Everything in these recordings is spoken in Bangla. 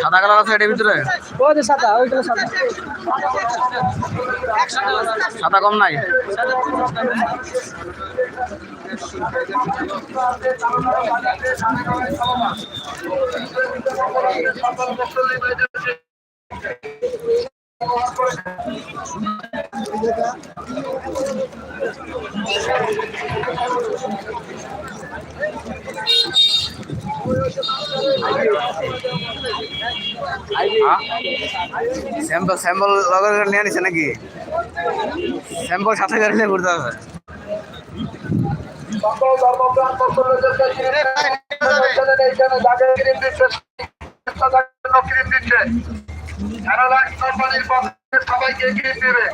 সাদা কালার আছে এটার ভিতরে? ওই যে সাদা ওইগুলো সাদা সাদা কম নাই? স্যাম্পল স্যাম্পল লগের নিয়ে নিছে নাকি? স্যাম্পল সাথে করে নিয়ে ঘুরতে হবে। ক্রিম দিচ্ছে। কোম্পানির সবাইকে এগিয়ে দেবে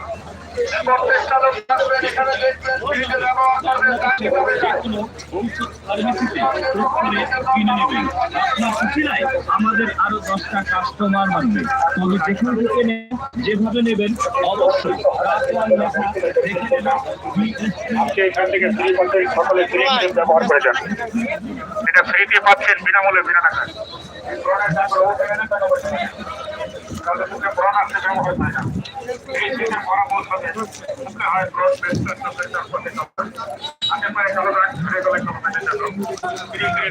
আমাদের আরও দশটা কাস্টমার মানবে তবে যেখান থেকে নেন যেভাবে নেবেন অবশ্যই ব্যবহার এটা ফ্রিতে পাচ্ছেন বিনামূল্যে বিনা টাকা তাদের মুখে প্রাণ আসতে কেমন হয় না এই দিকে পরামর্শ মুখে হয় ব্লড প্রেশার তো প্রেশার করতে হবে আগে পায়ে কালো রাগ ধরে গেলে কোনো মেনে যাবে ধীরে ধীরে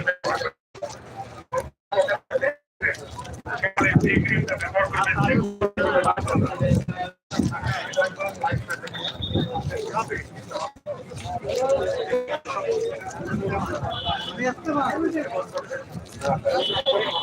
সেখানে এই ক্রিমটা ব্যবহার করলে Gracias.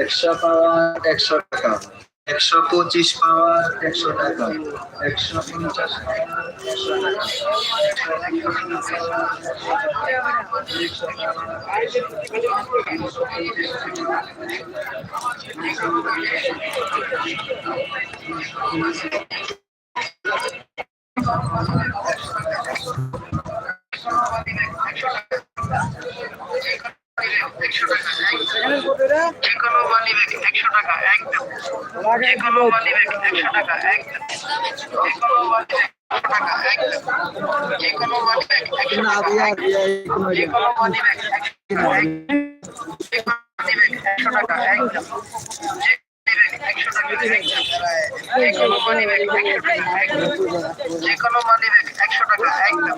একশো পাওয়ার একশো টাকা। একশো পঁচিশ পাওয়ার একশো টাকা একশো পঞ্চাশ পাওয়ার একশো টাকা, একদম। যেকোনো মানি ব্যাগ একশো টাকা একদম যেকোনো মানি ব্যাগ একদম যেকোনো মানি ব্যাগ একশো টাকা একদম যেকোনো মানি ব্যাগ একশো টাকা একদম যেকোনো মানি ব্যাগ একশো টাকা একদম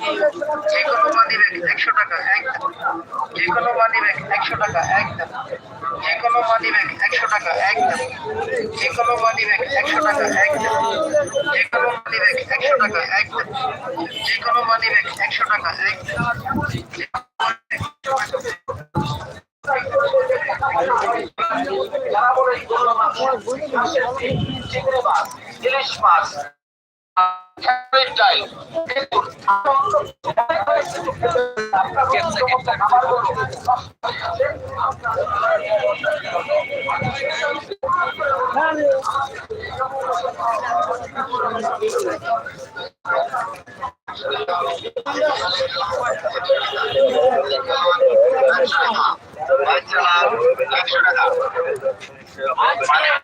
যেকোনো মানি ব্যাগ একশো টাকা একদম যেকোনো মানি ব্যাগ একশো টাকা, একদম। যেকোনো মানি ব্যাগ একশো টাকা, একদম। যেকোনো মানি ব্যাগ একশো টাকা, একদম। যেকোনো মানি ব্যাগ একশো টাকা, একদম। যেকোনো মানি ব্যাগ একশো টাকা, একদম। ইলিশ মাছ ফ্যাক্টরিটাই কিন্তু আচ্ছা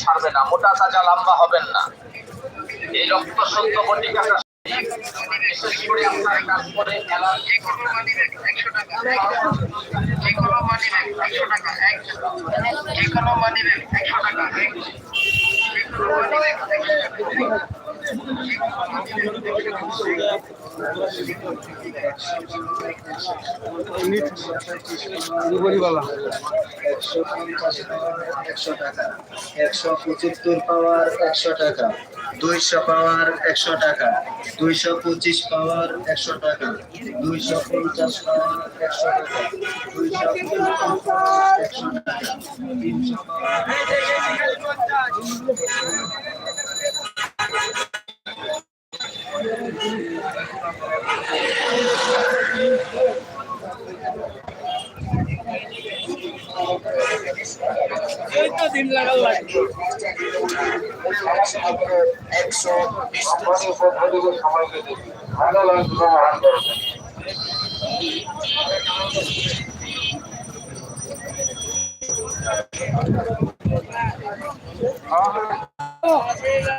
সারবে না মোটা তাজা লম্বা হবেন না এই রক্ত সত্য বটিকাটা বিশেষ করে আপনার কাজ করে অ্যালার্জি কোনো মানি একশো টাকা যে কোনো মানি মানি একশো টাকা একশো টাকা একশো পঁচাত্তর পাওয়ার একশো টাকা। দুইশো পাওয়ার একশো টাকা। দুইশো পঁচিশ পাওয়ার একশো টাকা। দুইশো পঞ্চাশ পাওয়ার একশো টাকা। দিন ভালো লাগবে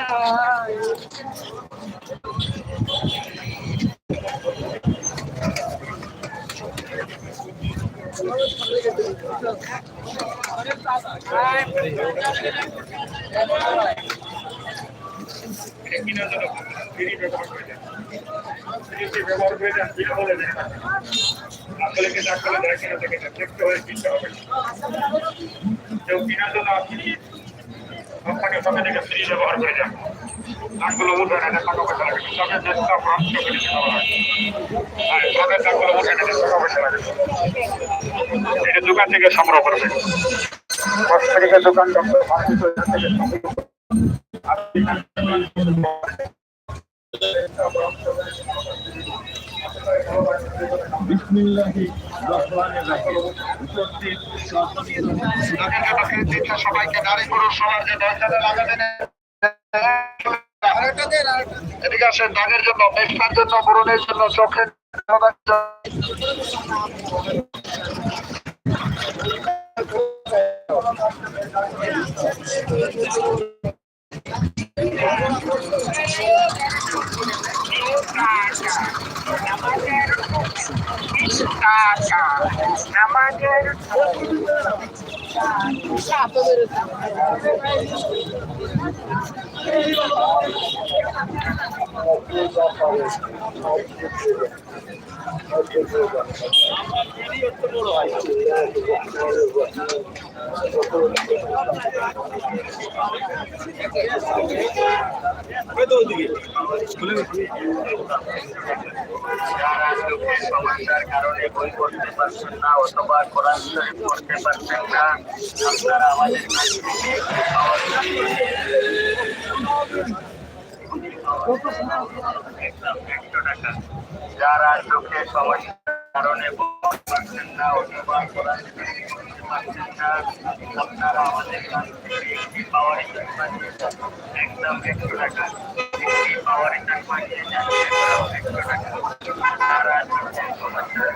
মহান আসলে কিন্তু আসলে দেখেন দেখে দেখতে হয়ে কিনতে হবে কেউ কেনার জন্য আপনি আপনাকে সঙ্গে থেকে ফ্রি ব্যবহার করে যান দাগগুলো উঠে না টাকা পয়সা পয়সা লাগে এটা দোকান থেকে সংগ্রহ করবে কষ্ট দোকান দাগের জন্য মেঘনার জন্য ব্রণের জন্য চোখের যারা চোখের সমস্যার কারণে বই পড়তে পারছেন না অথবা কোরআন শরীফ টাকা যারা চোখের সমস্যার কারণে পড়তে পারছেন না অথবা পারছেন না, আপনারা আমাদের কাছ থেকে একটি পাওয়ার একদম একশো টাকা। একটি পাওয়ার একশো টাকা। যারা চোখের সমস্যার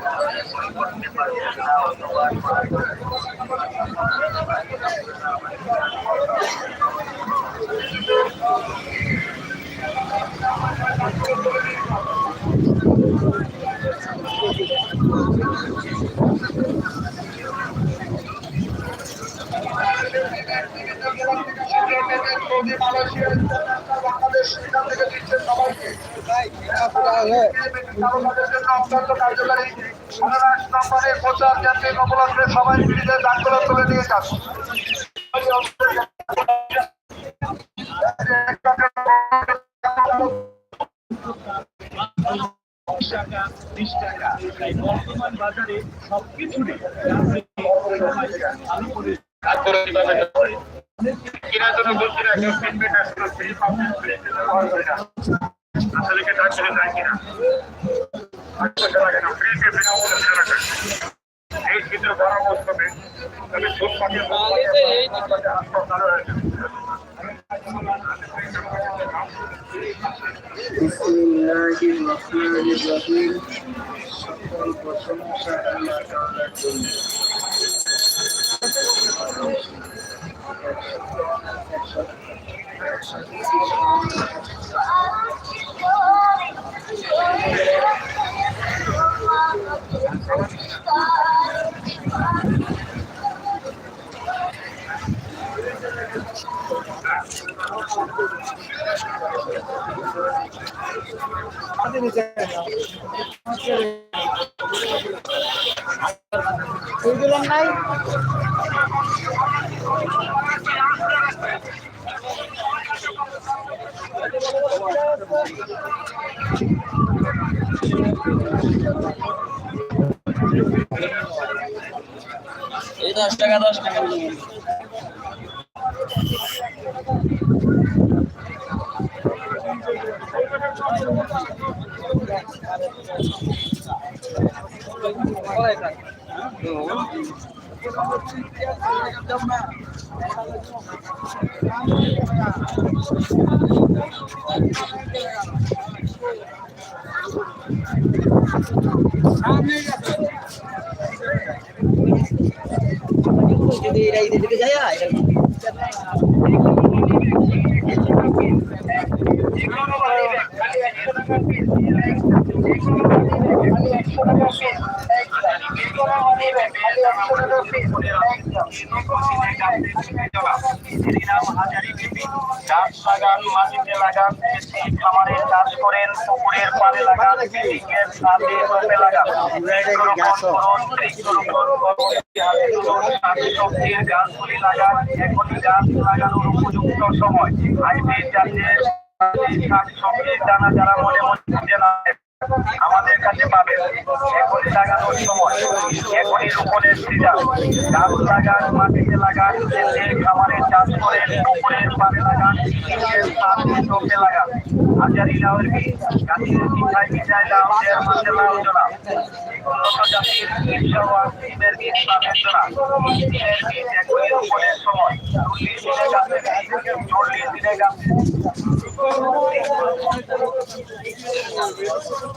সৌদি মালয়েশিয়া থেকে দিচ্ছেন সবাইকে। অত্যন্ত কার্যকারী। নম্বরে প্রচার যাত্রী অবলম্বনে সবাই মিলে আন্দোলন তুলে নিয়ে যান। বর্তমান বাজারে সবকিছুরই কেনার জন্য বলছি না কেউ কিনবে না ফ্রি পাবেন ফ্রি ব্যবহার করে না আসলে ছেলে যায় কিনা? আটশো টাকা না ফ্রিতে বিনামূল্যে সেবা করে। এই শীতের বড় পাখি হাসপাতাল জন্য। নাই এই দশ টাকা দশ টাকা। যদি এরা ঈদের দিকে যায় এটা খামারে চাষ করেন লাগান সবজির গাছগুলি লাগান গাছ লাগানোর উপযুক্ত সময় হাইব্রিড জাতের শাকসবজির দানা যারা মনে মনে আমাদের কাছে পাবেন এখনই লাগানোর সময় এখনই রোপণের সিজন গাছ লাগান, মাটিতে লাগান ক্ষেতে খামারে চাষ করে, পুকুরের পাড়ে লাগান চোখে লাগান। হাজারি লাউয়ের বীজ, গাছের পিঠায় পিঠায় লাউ, দেড় মাসে লাউ রোপণের সময়। চল্লিশ দিনে চল্লিশ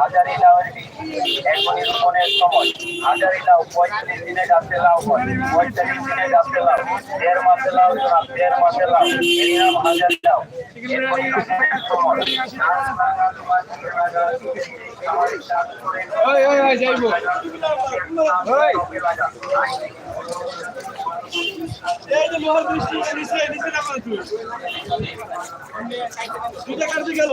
হাজারি লাউয়ের রোপণের সময়। হাজারি পঁয়ত্রিশ দিনে গাছে লাউ হয়। পঁয়তাল্লিশ দিনে গাছে লাউ। দেড় মাসে লাউ জোড়া মাসে লাউ। দুইটা কাটতে গেল।